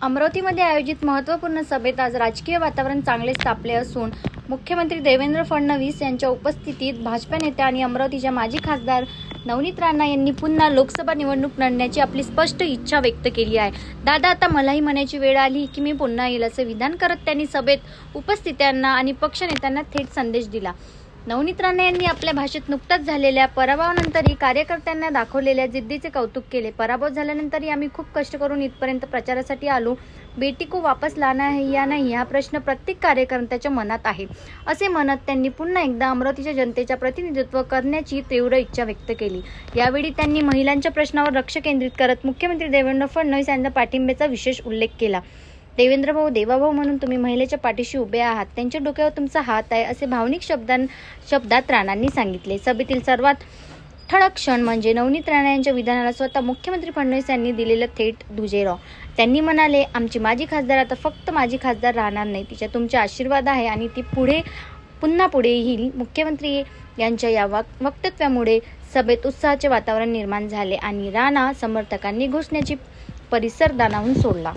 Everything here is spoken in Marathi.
अमरावतीमध्ये आयोजित महत्त्वपूर्ण सभेत आज राजकीय वातावरण चांगलेच तापले असून मुख्यमंत्री देवेंद्र फडणवीस यांच्या उपस्थितीत भाजपा नेत्या आणि अमरावतीच्या माजी खासदार नवनीत राणा यांनी पुन्हा लोकसभा निवडणूक लढण्याची आपली स्पष्ट इच्छा व्यक्त केली आहे. दादा आता मलाही म्हणायची वेळ आली की मी पुन्हा येईल असं विधान करत त्यांनी सभेत उपस्थितांना आणि पक्षनेत्यांना थेट संदेश दिला. नवनीत राणे यांनी आपल्या भाषेत नुकताच झालेल्या पराभवानंतरही कार्यकर्त्यांना दाखवलेल्या जिद्दीचे कौतुक केले. पराभव झाल्यानंतरही आम्ही खूप कष्ट करून इथपर्यंत प्रचारासाठी आलो. बेटी को वापस लाना है या नाही हा प्रश्न प्रत्येक कार्यकर्त्याच्या मनात आहे. असे म्हणत त्यांनी पुन्हा एकदा अमरावतीच्या जनतेच्या प्रतिनिधित्व करण्याची तीव्र इच्छा व्यक्त केली. यावेळी त्यांनी महिलांच्या प्रश्नावर लक्ष केंद्रित करत मुख्यमंत्री देवेंद्र फडणवीस यांच्या पाठिंब्याचा विशेष उल्लेख केला. देवेंद्र भाऊ देवाभाऊ म्हणून तुम्ही महिलेच्या पाठीशी उभे आहात. त्यांच्या डोक्यावर तुमचा हात आहे असे भावनिक शब्दां शब्दात राणांनी सांगितले. सभेतील सर्वात ठळक क्षण म्हणजे नवनीत राणा यांच्या विधानाला स्वतः मुख्यमंत्री फडणवीस यांनी दिलेलं थेट दुजेराव त्यांनी म्हणाले आमची माजी खासदार आता फक्त माजी खासदार राहणार नाही. तिच्या तुमचे आशीर्वाद आहे आणि ती पुढे पुन्हा पुढे येईल. मुख्यमंत्री यांच्या या वाक वक्तव्यामुळे सभेत उत्साहाचे वातावरण निर्माण झाले आणि राणा समर्थकांनी घोषण्याची परिसर दानावून सोडला.